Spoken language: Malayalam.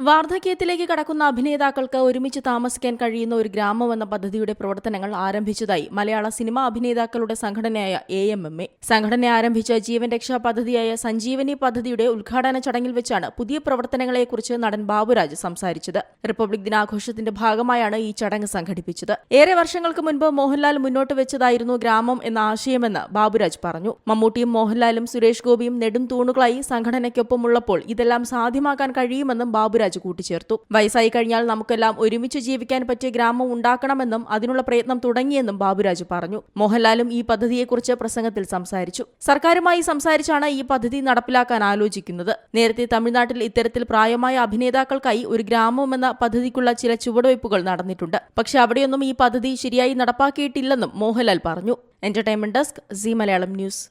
വാർദ്ധക്യത്തിലേക്ക് കടക്കുന്ന അഭിനേതാക്കൾക്ക് ഒരുമിച്ച് താമസിക്കാൻ കഴിയുന്ന ഒരു ഗ്രാമം എന്ന പദ്ധതിയുടെ പ്രവർത്തനങ്ങൾ ആരംഭിച്ചതായി മലയാള സിനിമാ അഭിനേതാക്കളുടെ സംഘടനയായ എ എം എം എ സംഘടന ആരംഭിച്ച ജീവൻ രക്ഷാ പദ്ധതിയായ സഞ്ജീവനി പദ്ധതിയുടെ ഉദ്ഘാടന ചടങ്ങിൽ വെച്ചാണ് പുതിയ പ്രവർത്തനങ്ങളെക്കുറിച്ച് നടൻ ബാബുരാജ് സംസാരിച്ചത്. റിപ്പബ്ലിക് ദിനാഘോഷത്തിന്റെ ഭാഗമായാണ് ഈ ചടങ്ങ് സംഘടിപ്പിച്ചത്. ഏറെ വർഷങ്ങൾക്ക് മുൻപ് മോഹൻലാൽ മുന്നോട്ട് വെച്ചതായിരുന്നു ഗ്രാമം എന്ന ആശയമെന്ന് ബാബുരാജ് പറഞ്ഞു. മമ്മൂട്ടിയും മോഹൻലാലും സുരേഷ് ഗോപിയും നെടും തൂണുകളായി സംഘടനയ്ക്കൊപ്പമുള്ളപ്പോൾ ഇതെല്ലാം സാധ്യമാക്കാൻ കഴിയുമെന്നും ബാബുരാജ് കൂട്ടിച്ചേർത്തു. വയസ്സായി കഴിഞ്ഞാൽ നമുക്കെല്ലാം ഒരുമിച്ച് ജീവിക്കാൻ പറ്റിയ ഗ്രാമം ഉണ്ടാക്കണമെന്നും അതിനുള്ള പ്രയത്നം തുടങ്ങിയെന്നും ബാബുരാജ് പറഞ്ഞു. മോഹൻലാലും ഈ പദ്ധതിയെക്കുറിച്ച് പ്രസംഗത്തിൽ സംസാരിച്ചു. സർക്കാരുമായി സംസാരിച്ചാണ് ഈ പദ്ധതി നടപ്പിലാക്കാൻ ആലോചിക്കുന്നത്. നേരത്തെ തമിഴ്നാട്ടിൽ ഇത്തരത്തിൽ പ്രായമായ അഭിനേതാക്കൾക്കായി ഒരു ഗ്രാമം എന്ന പദ്ധതിക്കുള്ള ചില ചുവടുവയ്പ്പുകൾ നടന്നിട്ടുണ്ട്. പക്ഷെ അവിടെയൊന്നും ഈ പദ്ധതി ശരിയായി നടപ്പാക്കിയിട്ടില്ലെന്നും മോഹൻലാൽ പറഞ്ഞു. Entertainment desk Zee Malayalam news